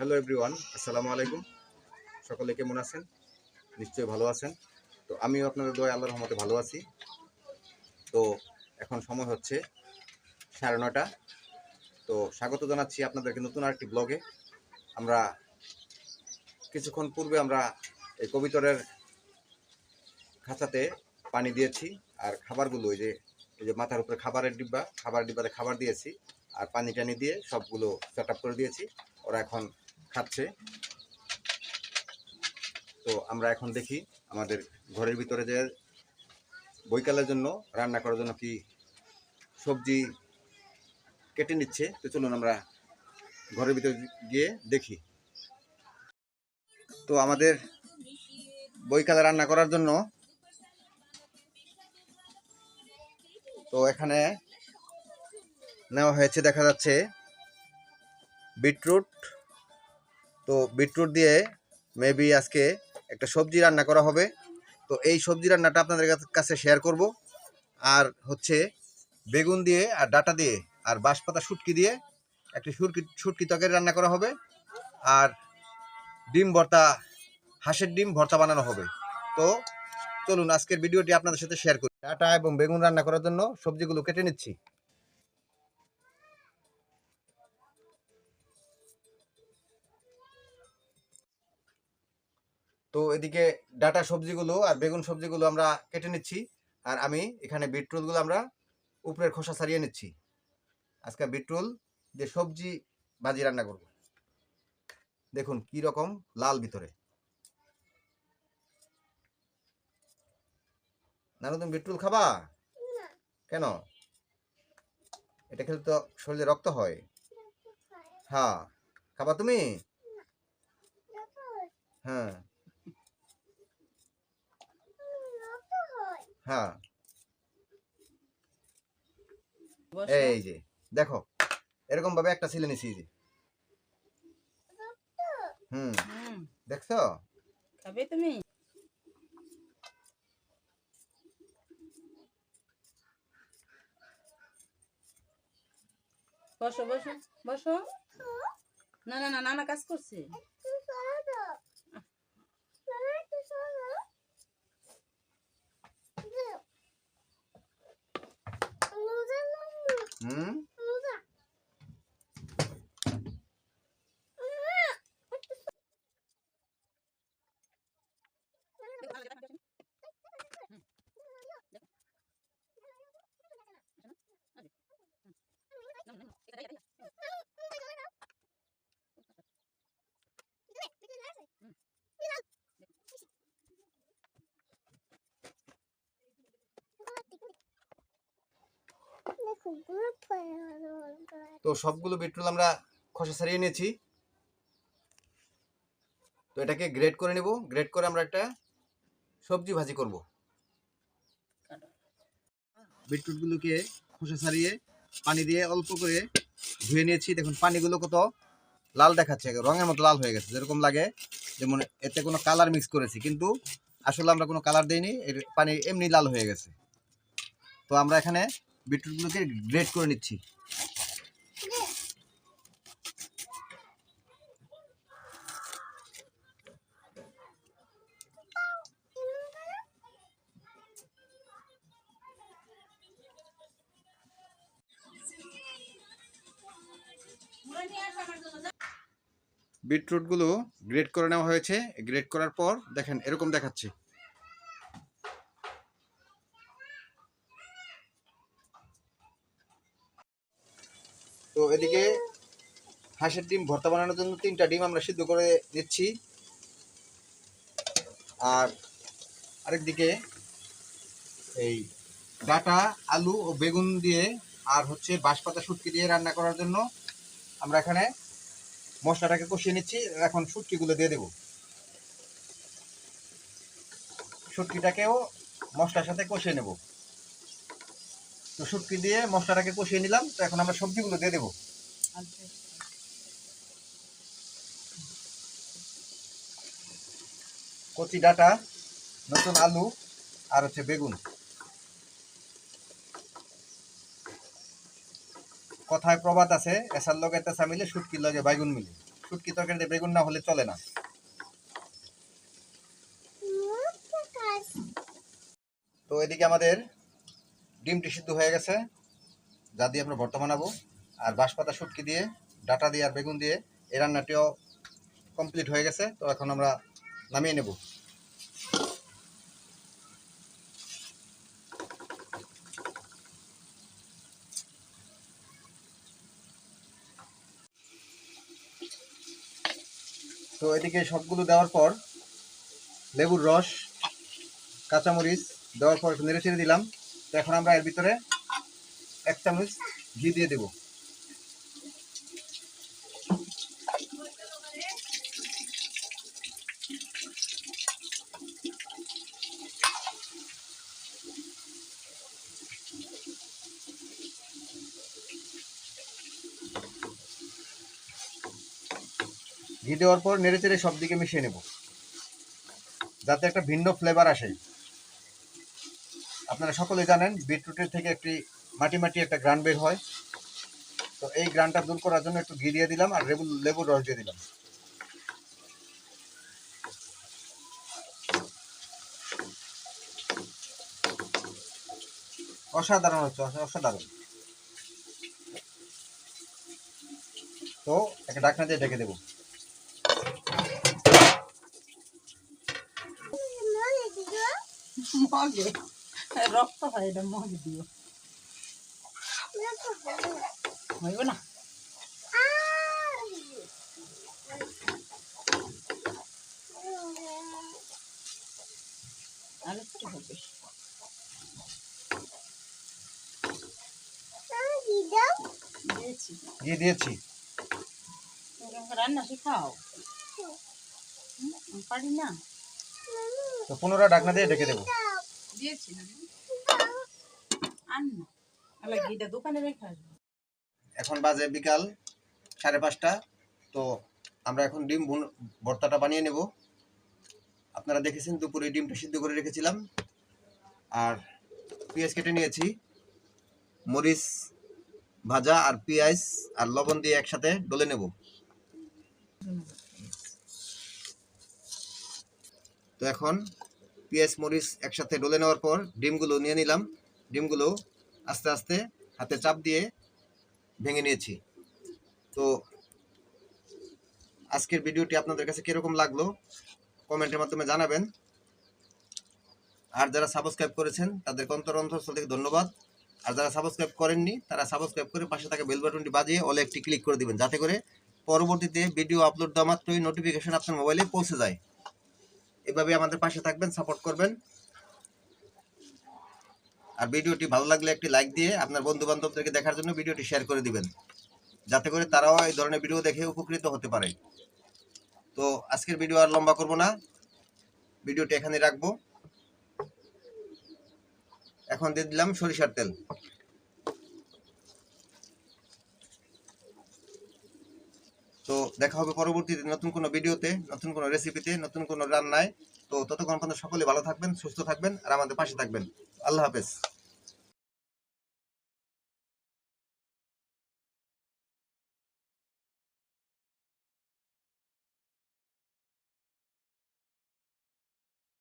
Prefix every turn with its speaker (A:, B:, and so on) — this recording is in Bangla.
A: হ্যালো এভরিওয়ান আসসালামু আলাইকুম সকলে কেমন আছেন? নিশ্চয়ই ভালো আছেন। তো আমিও আপনাদের দোয়া আল্লাহর রহমতে ভালো আছি। তো এখন সময় হচ্ছে সাড়ে নটা তো স্বাগত জানাচ্ছি আপনাদেরকে নতুন আরেকটি ব্লগে। আমরা কিছুক্ষণ পূর্বে আমরা এই কবিতরের খাঁচাতে পানি দিয়েছি আর খাবারগুলো ওই যে, এই যে মাথার উপরে খাবারের ডিব্বা খাবার ডিব্বাতে খাবার দিয়েছি আর পানি টানি দিয়ে সবগুলো সেট করে দিয়েছি। ওরা এখন খাচ্ছে। তো আমরা এখন দেখি আমাদের ঘরের ভিতরে যে বৈকালের জন্য, রান্না করার জন্য কি সবজি কেটে নিচ্ছে, তো চলুন আমরা ঘরের ভিতরে গিয়ে দেখি। তো আমাদের বৈকালে রান্না করার জন্য তো এখানে নেওয়া হয়েছে, দেখা যাচ্ছে বিটরুট তো বিটরুট দিয়ে মেবি আজকে একটা সবজি রান্না করা হবে। তো এই সবজি রান্নাটা আপনাদের কাছে শেয়ার করব। আর হচ্ছে বেগুন দিয়ে আর ডাটা দিয়ে আর বাঁশপাতা শুটকি দিয়ে একটি শুটকি শুটকি তরকারি রান্না করা হবে। আর ডিম ভর্তা, হাঁসের ডিম ভর্তা বানানো হবে। তো চলুন আজকের ভিডিওটি আপনাদের সাথে শেয়ার করি। ডাটা এবং বেগুন রান্না করার জন্য সবজিগুলো কেটে নিচ্ছি। তো এদিকে ডাটা সবজিগুলো আর বেগুন সবজিগুলো আমরা কেটে নিচ্ছি। আর আমি এখানে বিটরুলগুলো আমরা উপরের খোসা ছাড়িয়ে নিচ্ছি। আজকে বিটরুল দিয়ে সবজি ভাজি রান্না করব। দেখুন কি রকম লাল ভিতরে। নানু তুমি বিটরুল খাবা? কেন? এটা খেলে তো শরীরে রক্ত হয়। হ্যাঁ। খাবা তুমি? হ্যাঁ। হ্যাঁ। এই যে দেখো এরকম ভাবে একটা ছিলে নিছি যে। হুম
B: হুম,
A: দেখছ?
B: খাবে তুমি? বসো বসো বসো। না না না নানা কাজ করছে।
A: হুম তো সবগুলো বিটরুল আমরা খোসা ছাড়িয়ে নিয়েছি। তো এটাকে গ্রেড করে নেব। গ্রেড করে আমরা একটা সবজি ভাজি করব। বিটরুটগুলোকে খোসা ছাড়িয়ে পানি দিয়ে অল্প করে ধুয়ে নিয়েছি। দেখুন, পানিগুলো কত লাল দেখাচ্ছে রঙের মতো লাল হয়ে গেছে। যেরকম লাগে, যেমন এতে কোনো কালার মিক্স করেছি। কিন্তু আসলে আমরা কোনো কালার দিইনি, এর পানি এমনি লাল হয়ে গেছে। তো আমরা এখানে বিটরুটগুলোকে গ্রেড করে নিচ্ছি। বিটরুটগুলো গ্রেড করে নেওয়া হয়েছে। গ্রেড করার পর দেখেন এরকম দেখাচ্ছে। তো এদিকে হাঁসের ডিম ভর্তা বানানোর জন্য তিনটা ডিম আমরা সিদ্ধ করে নিচ্ছি। আর আরেকদিকে এই ডাটা, আলু ও বেগুন দিয়ে আর হচ্ছে বাঁশপাতা শুটকি দিয়ে রান্না করার জন্য আমরা এখানে মশলাটাকে কষিয়ে নিচ্ছি। এখন শুটকিগুলো দিয়ে দেব। শুটকিটাকেও মশলার সাথে কষিয়ে নেব। তো শুটকি দিয়ে মশলাটাকে কষিয়ে নিলাম। তো এখন আমরা সবজিগুলো দিয়ে দেবো। কচি ডাটা নতুন আলু আর হচ্ছে বেগুন। কথায় প্রবাদ আছে এসার লগে তেসা মিলে শুটকির লগে বাইগুন মিলে। শুটকি তরকারিতে বেগুন না হলে চলে না। তো এদিকে আমাদের ডিমটি সিদ্ধ হয়ে গেছে, যা দিয়ে আমরা ভর্তা বানাবো। আর বাঁশপাতা শুটকি দিয়ে, ডাটা দিয়ে আর বেগুন দিয়ে এই রান্নাটিও কমপ্লিট হয়ে গেছে, তো এখন আমরা নামিয়ে নেব। তো এদিকে সবগুলো দেওয়ার পর লেবুর রস, কাঁচামরিচ দেওয়ার পর নেড়ে চেড়ে দিলাম। এখন আমরা এর ভিতরে এক চামচ ঘি দিয়ে দেব। ঘি দেওয়ার পর নেড়ে চেড়ে সব দিকে মিশিয়ে নেব। যাতে একটা ভিন্ন ফ্লেভার আসে। আপনারা সকলে জানেন বিটরুটের থেকে একটি মাটি মাটি একটা গ্রান বের হয়। তো এই গ্রানটা দূর করার জন্য একটু ঘি দিয়ে দিলাম আর লেবু লেবুর রস দিয়ে দিলাম। অসাধারণ হচ্ছে অসাধারণ। তো একটা ডাকনা দিয়ে ডেকে দেবো।
B: মগে রক্ত হয় এটা মগে দিও। হইব না? আর হবে। দিয়েছি।
A: ঘি দিয়েছি।
B: রান্না শেখাও। পারি না।
A: তো পুনরায় ডাকনা দিয়ে ডেকে দেবো।
B: দিয়েছি না আন না আলা ঘিটা দোকানে রেখে আসব।
A: এখন বাজে বিকাল সাড়ে পাঁচটা। তো আমরা এখন ডিম ভর্তাটা বানিয়ে নেব। আপনারা দেখেছেন দুপুরে ডিমটা সিদ্ধ করে রেখেছিলাম। আর পেঁয়াজ কেটে নিয়েছি মরিচ ভাজা আর পেঁয়াজ আর লবণ দিয়ে একসাথে ডলে নেব। তো এখন পেঁয়াজ, মরিচ একসাথে ডলে নেওয়ার পর ডিমগুলো নিয়ে নিলাম। ডিমগুলো আস্তে আস্তে হাতে চাপ দিয়ে ভেঙে নিয়েছি। তো আজকের ভিডিওটি আপনাদের কাছে কীরকম লাগল কমেন্টের মাধ্যমে জানাবেন। আর যারা সাবস্ক্রাইব করেছেন, তাদেরকে অন্তর অন্তরস্থল থেকে ধন্যবাদ। আর যারা সাবস্ক্রাইব করেননি, তারা সাবস্ক্রাইব করে পাশে থাকা বেল বাটনটি বাজিয়ে অলে একটি ক্লিক করে দিবেন, যাতে করে পরবর্তীতে ভিডিও আপলোড দেওয়া মাত্রই নোটিফিকেশন আপনার মোবাইলে পৌঁছে যায়। এভাবে আমাদের পাশে থাকবেন সাপোর্ট করবেন। আর ভিডিওটি ভালো লাগলে একটি লাইক দিয়ে আপনার বন্ধু বান্ধবদেরকে দেখার জন্য ভিডিওটি শেয়ার করে দিবেন। যাতে করে তারাও এই ধরনের ভিডিও দেখে উপকৃত হতে পারে। তো আজকের ভিডিও আর লম্বা করব না। ভিডিওটি এখানে রাখব। এখন দিয়ে দিলাম সরিষার তেল তো দেখা হবে পরবর্তীতে নতুন কোনো ভিডিওতে, নতুন কোনো রেসিপিতে নতুন কোনো রান্নায়। তো ততক্ষণ পর্যন্ত সকলে ভালো থাকবেন, সুস্থ থাকবেন, আর আমাদের পাশে থাকবেন। আল্লাহ হাফেজ।